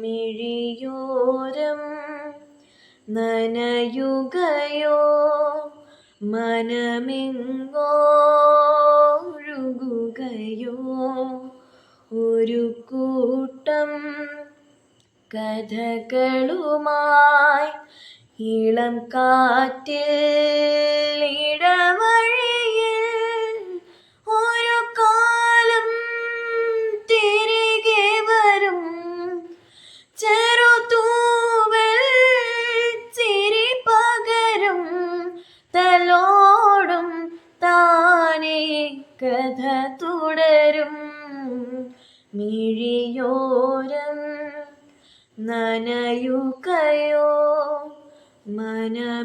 മിഴിയോരം നനയുകയോ മനമിങ്ങോഴുകുകയോ ഒരു കൂട്ടം കഥകളുമായി ഇളം കാറ്റിൽ തലോടും താനേ കഥ തുടരും. മിഴിയോരം നനയുകയോ മനമിങ്ങോഴുകുകയോ